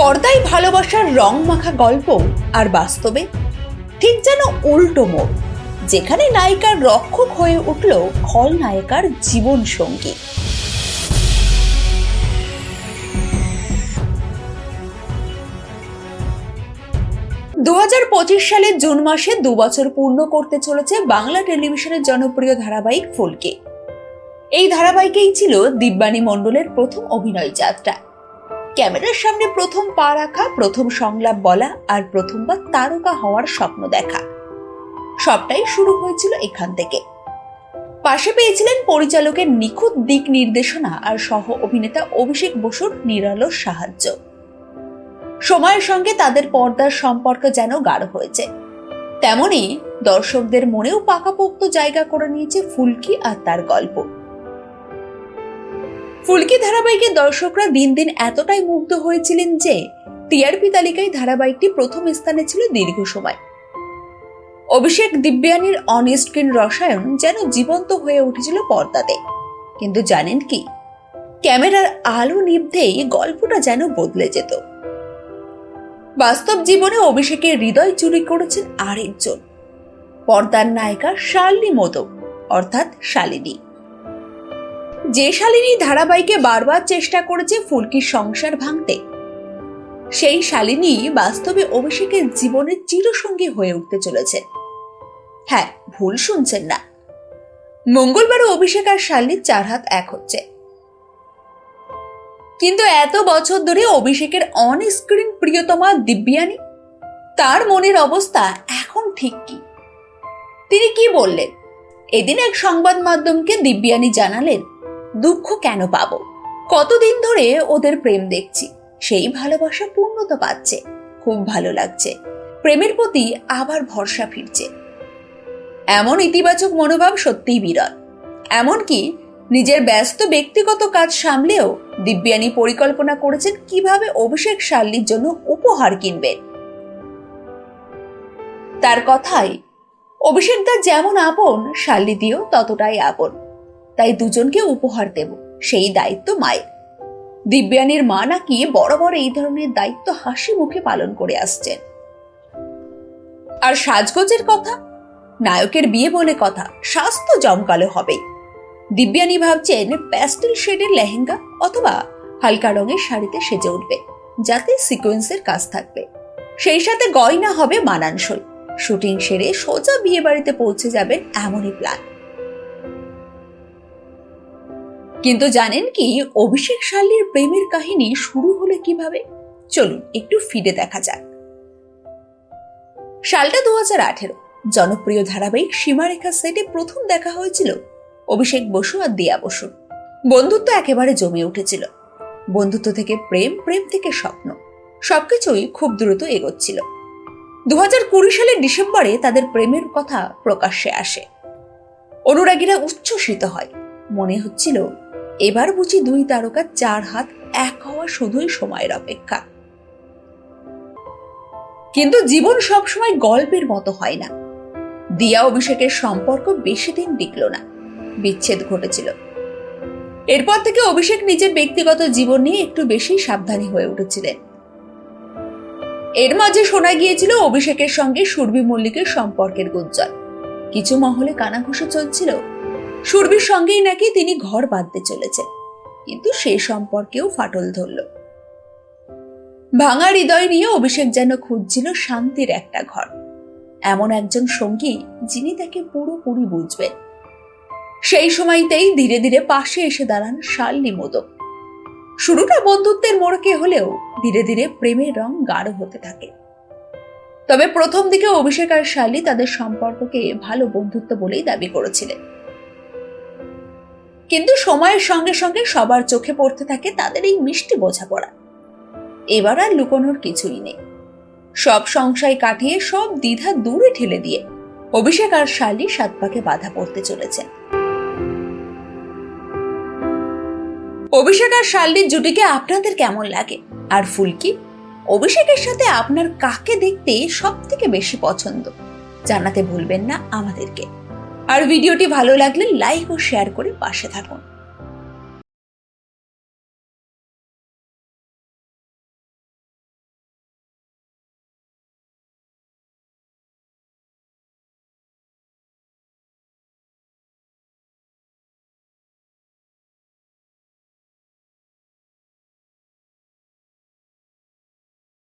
পর্দায় ভালোবাসার রং মাখা গল্প আর বাস্তবে ঠিক যেন উল্টো মোড়, যেখানে নায়িকার রক্ষক হয়ে উঠল খলনায়িকার জীবন সঙ্গী। দু হাজার পঁচিশ সালের জুন মাসে দু বছর পূর্ণ করতে চলেছে বাংলা টেলিভিশনের জনপ্রিয় ধারাবাহিক ফুলকে। এই ধারাবাহিকেই ছিল দিব্যানী মণ্ডলের প্রথম অভিনয় যাত্রা। ক্যামেরার সামনে প্রথম পা রাখা, প্রথম সংলাপ বলা আর প্রথমবার তারকা হওয়ার স্বপ্ন দেখা। সবটাই শুরু হয়েছিল এখান থেকে। পাশে পেয়েছিলেন পরিচালকের নিখুঁত দিক নির্দেশনা আর সহ অভিনেতা অভিষেক বসুর নিরলস সাহায্য। সময়ের সঙ্গে তাদের পর্দার সম্পর্ক যেন গাঢ় হয়েছে। তেমনি দর্শকদের মনেও পাকাপোক্ত জায়গা করে নিয়েছে ফুলকি আর তার গল্প। ফুলকি ধারাবাহিকের দর্শকরা দিন দিন এতটাই মুগ্ধ হয়েছিলেন যে টিআরপি তালিকায় ধারাবাহিকটি প্রথম স্থানে ছিল দীর্ঘ সময়। অভিষেক দিব্যানীর অন রসায়ন যেন জীবন্ত হয়ে উঠেছিল পর্দাতে। কিন্তু জানেন কি? ক্যামেরার আলো নিভতেই গল্পটা যেন বদলে যেত। বাস্তব জীবনে অভিষেকের হৃদয় চুরি করেছেন আরেকজন। পর্দার নায়িকা শালিনী মোদক অর্থাৎ শালিনী। যে শালিনী ধারাবাহিকে বারবার চেষ্টা করেছে ফুলকির সংসার ভাঙতে, সেই শালিনী বাস্তবে অভিষেকের জীবনের চিরসঙ্গী হয়ে উঠতে চলেছে। হ্যাঁ ভুল শুনছেন না। মঙ্গলবারও অভিষেক আর শালিনীর চার হাত এক হচ্ছে। কিন্তু এত বছর ধরে অভিষেকের অন স্ক্রিন প্রিয়তমা দিব্যানী, তার মনের অবস্থা এখন ঠিক কি? তিনি কি বললেন? এদিন এক সংবাদ মাধ্যমকে দিব্যানী জানালেন দুঃখ কেন পাবো? কতদিন ধরে ওদের প্রেম দেখছি। সেই ভালোবাসা পূর্ণতা পাচ্ছে। খুব ভালো লাগছে। প্রেমের প্রতি আবার ভরসা ফিরছে। এমন ইতিবাচক মনোভাব সত্যিই বিরল। এমনকি নিজের ব্যস্ত ব্যক্তিগত কাজ সামলেও দিব্যানী পরিকল্পনা করেছেন কীভাবে অভিষেক শাল্লির জন্য উপহার কিনবেন। তার কথাই অভিষেক দা যেমন আপন শাল্লি দিয়েও ততটাই আপন। তাই দুজনকে উপহার দেব। সেই দায়িত্ব মায়ের। দিব্যানীর মা নাকি বড় বড় এই ধরনের দায়িত্ব হাসি মুখে পালন করে আসছেন। আর সাজগোজের কথা? নায়কের বিয়ে বলে কথা, স্বাস্থ্য জমকালো হবেই দিব্যানী ভাবছেন প্যাস্টেল শেডের লেহেঙ্গা অথবা হালকা রঙের শাড়িতে সেজে উঠবে, যাতে সিকোয়েন্সের কাজ থাকবে। সেই সাথে গয়না হবে মানানসই। শুটিং সেরে সোজা বিয়ে বাড়িতে পৌঁছে যাবেন এমনই প্ল্যান। কিন্তু জানেন কি, অভিষেক শাল্লির প্রেমের কাহিনী শুরু হলো কীভাবে? চলুন একটু ফিরে দেখা যাক। সালটা দু হাজার আঠেরো, জনপ্রিয় ধারাবাহিক সীমারেখা সেটে প্রথম দেখা হয়েছিল অভিষেক বসু আর দিয়া বসু। বন্ধুত্ব একেবারে জমে উঠেছিল। বন্ধুত্ব থেকে প্রেম প্রেম থেকে স্বপ্ন, সবকিছুই খুব দ্রুত এগোচ্ছিল। দু হাজার কুড়ি সালের ডিসেম্বরে তাদের প্রেমের কথা প্রকাশ্যে আসে। অনুরাগীরা উচ্ছ্বসিত হয়। মনে হচ্ছিল এবার বুঝি দুই তারকা চার হাত এক হওয়া শুধুই সময়ের অপেক্ষা। কিন্তু জীবন সবসময় গল্পের মতো হয় না। দিয়া অভিষেকের সম্পর্ক বেশি দিন টিকল না, বিচ্ছেদ ঘটেছিল। এরপর থেকে অভিষেক নিজের ব্যক্তিগত জীবন নিয়ে একটু বেশি সাবধানী হয়ে উঠেছিলেন। এর মাঝে শোনা গিয়েছিল অভিষেকের সঙ্গে সুরভি মল্লিকের সম্পর্কের গুঞ্জন। কিছু মহলে কানাঘুষো চলছিল। সুরভির সঙ্গেই নাকি তিনি ঘর বাঁধতে চলেছেন। কিন্তু সে সম্পর্কেও ফাটল ধরল। ভাঙা হৃদয় নিয়ে অভিষেক যেন খুঁজছিল শান্তির একটা ঘর। এমন একজন সঙ্গী যিনি তাকে পুরোপুরি বুঝবেন সেই সময়তেই ধীরে ধীরে পাশে এসে দাঁড়ান শাল্লি মোদক। শুরুটা বন্ধুত্বের মোড়কে হলেও ধীরে ধীরে প্রেমের রং গাঢ় হতে থাকে। তবে প্রথম দিকে অভিষেক আর শাল্লি তাদের সম্পর্ককে ভালো বন্ধুত্ব বলেই দাবি করেছিলেন। কিন্তু সময়ের সঙ্গে সঙ্গে সবার চোখে পড়তে থাকে তাদের এই মিষ্টি বোঝাপড়া। এবার আর লুকোনোর কিছুই নেই। সব সংশয় কাটিয়ে সব দ্বিধা দূরে ঠেলে দিয়ে অভিষেক আর শালি সাত পাকে বাধা পড়তে চলেছেন অভিষেক আর শাল্লির জুটিকে আপনাদের কেমন লাগে? আর ফুলকি? অভিষেকের সাথে আপনার কাকে দেখতে সব থেকে বেশি পছন্দ? জানাতে ভুলবেন না আমাদেরকে। আর ভিডিওটি ভালো লাগলে লাইক ও শেয়ার করে পাশে থাকুন।